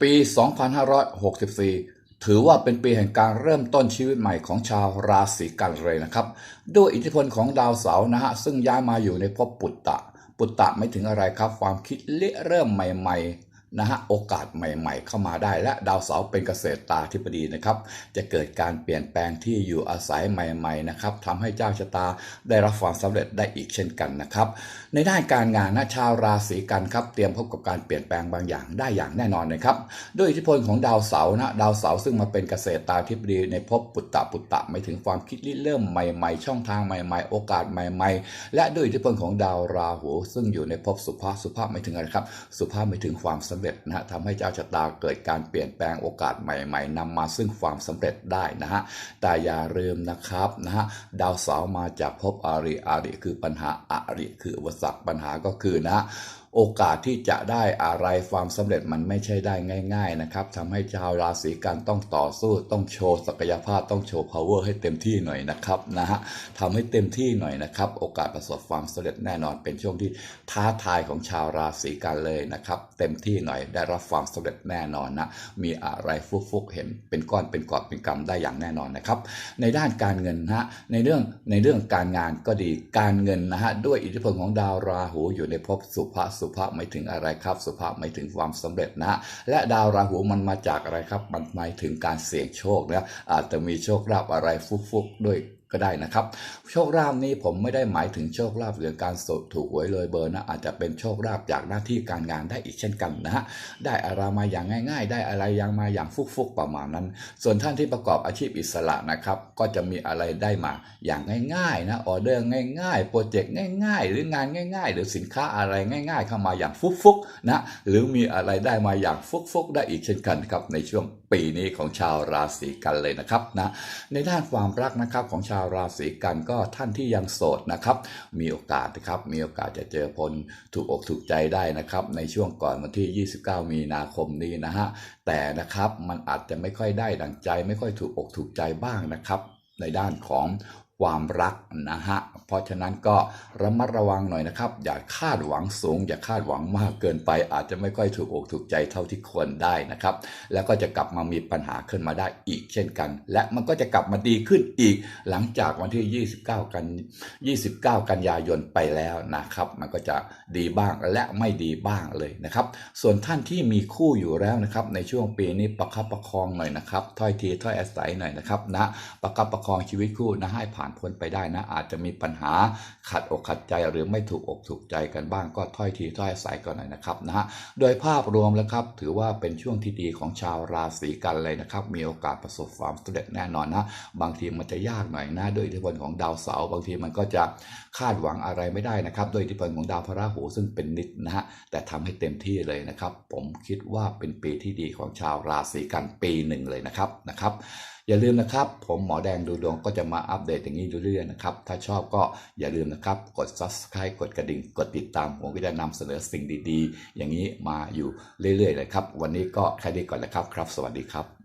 ปี 2564 ถือว่าเป็นปีแห่งการเริ่มต้นชีวิตใหม่ของชาวราศีกันเลยนะครับ ด้วยอิทธิพลของดาวเสาร์นะฮะ ซึ่งย้ายมาอยู่ในภพปุตตะ ปุตตะไม่ถึงอะไรครับ ความคิดเละเริ่มใหม่ ๆ นะฮะโอกาสใหม่ๆ เข้ามาได้ และดาวเสาร์เป็นเกษตรตาธิบดีนะครับ จะเกิดการเปลี่ยนแปลงที่อยู่อาศัยใหม่ๆนะครับทำให้เจ้าชะตาได้รับความสำเร็จได้อีกเช่นกันนะครับ ในด้านการงานนะชาวราศีกันครับ เตรียมพบกับการเปลี่ยนแปลงบางอย่างได้อย่างแน่นอนนะครับด้วยอิทธิพลของดาวเสาร์นะดาวเสาร์ซึ่งมาเป็นเกษตรตาธิบดีในภพปุตตะปุตตะไม่ถึงความคิดริเริ่มใหม่ ๆ ช่องทางใหม่ ๆ โอกาสใหม่ ๆ และด้วยอิทธิพลของดาวราหู ซึ่งอยู่ในภพสุภาพสุภาพไม่ถึงอะไรครับ สุภาพไม่ถึงความสำเร็จนะฮะทำให้เจ้าชะตาเกิดการเปลี่ยนแปลงโอกาสใหม่ ๆนำมาซึ่งความสำเร็จได้นะฮะแต่อย่าลืมนะครับนะฮะดาวเสาร์มาจากภพอาริอาริคือปัญหาอาริคืออุปสรรคปัญหาก็คือนะฮะ โอกาสที่จะได้อะไรความสำเร็จมันไม่ใช่ได้ง่าย ๆนะครับทำให้ชาวราศีกันต้องต่อสู้ต้องโชว์ศักยภาพต้องโชว์ power ให้เต็มที่หน่อยนะครับนะฮะทำให้เต็มที่หน่อยนะครับ โอกาสประสบความสำเร็จแน่นอนเป็นช่วงที่ท้าทายของชาวราศีกันเลยนะครับ เต็มที่หน่อยได้รับความสำเร็จแน่นอนนะมีอะไรฟุกๆเห็นเป็นก้อนเป็นกอบเป็นกำได้อย่างแน่นอนนะครับ ในด้านการเงินนะฮะในเรื่องในเรื่องการงานก็ดีการเงินนะฮะด้วยอิทธิพลของดาวราหูอยู่ในภพสุภาษสุภาพไม่ถึงอะไรครับ สุภาพไม่ถึงความสำเร็จนะฮะและดาวราหูมันมาจากอะไรครับ มันหมายถึงการเสี่ยงโชคนะอาจจะมีโชคลาภอะไรฟุกๆด้วย ก็ได้นะครับ โชคลาภนี้ผมไม่ได้หมายถึงโชคลาภเรื่องการสดถูกหวยเลยเบอร์นะอาจจะเป็นโชคลาภจากหน้าที่การงานได้อีกเช่นกันนะฮะได้อะไรมาอย่างง่าย ๆ ได้อะไรยังมาอย่างฟุกๆประมาณนั้น ส่วนท่านที่ประกอบอาชีพอิสระนะครับ ก็จะมีอะไรได้มาอย่างง่ายๆนะออเดอร์ง่ายๆโปรเจกต์ง่าย ๆ หรืองานง่าย ๆ หรือสินค้าอะไรง่าย ๆ เข้ามาอย่างฟุกๆนะหรือมีอะไรได้มาอย่างฟุกๆได้อีกเช่นกันครับในช่วงปีนี้ของชาวราศีกันเลยนะครับนะในด้านความรักนะครับของชาวราศีกันก็ท่านที่ยังโสดนะครับ มีโอกาสนะครับ มีโอกาสจะเจอคนถูกอกถูกใจได้นะครับ ในช่วงก่อนวันที่ 29 มีนาคมนี้นะฮะ แต่นะครับมันอาจจะไม่ค่อยได้ดังใจ ไม่ค่อยถูกอกถูกใจบ้างนะครับ ในด้านของ ความรักนะฮะ เพราะฉะนั้นก็ระมัดระวังหน่อยนะครับ อย่าคาดหวังสูง อย่าคาดหวังมากเกินไป อาจจะไม่ค่อยถูกอกถูกใจเท่าที่ควรได้นะครับ แล้วก็จะกลับมามีปัญหาขึ้นมาได้อีกเช่นกัน และมันก็จะกลับมาดีขึ้นอีก หลังจากวันที่ 29 กัน 29 กันยายนไปแล้วนะครับ มันก็จะดีบ้างและไม่ดีบ้างเลยนะครับ ส่วนท่านที่มีคู่อยู่แล้วนะครับ ในช่วงปีนี้ประคับประคองหน่อยนะครับ ถ้อยทีถ้อยอาศัยหน่อยนะครับนะประคับประคองชีวิตคู่นะให้ผ่านพ้นไปได้นะ อาจจะมีปัญหาขัดอกขัดใจหรือไม่ถูกอกถูกใจกันบ้างก็ถ้อยทีถ้อยอายกันหน่อยนะครับนะฮะโดยภาพรวมแล้วครับถือว่าเป็นช่วงที่ดีของชาวราศีกันเลยนะครับมีโอกาสประสบความสำเร็จแน่นอนนะบางทีมันจะยากหน่อยนะด้วยอิทธิพลของดาวเสาร์บางทีมันก็จะคาดหวังอะไรไม่ได้นะครับด้วยอิทธิพลของดาวพระราหูซึ่งเป็นนิดนะฮะแต่ทำให้เต็มที่เลยนะครับ ผมคิดว่าเป็นปีที่ดีของชาวราศีกันปีหนึ่งเลยนะครับนะครับอย่าลืมนะครับ ผมหมอแดงดูดวงก็จะมาอัปเดตอย่างนี้เรื่อยๆนะครับ ถ้าชอบก็อย่าลืมนะครับ กด subscribe กดกระดิ่ง กดติดตาม ผมก็จะนำเสนอสิ่งดีๆ อย่างนี้มาอยู่เรื่อยๆเลยครับ วันนี้ก็แค่นี้ก่อนนะครับครับ สวัสดีครับ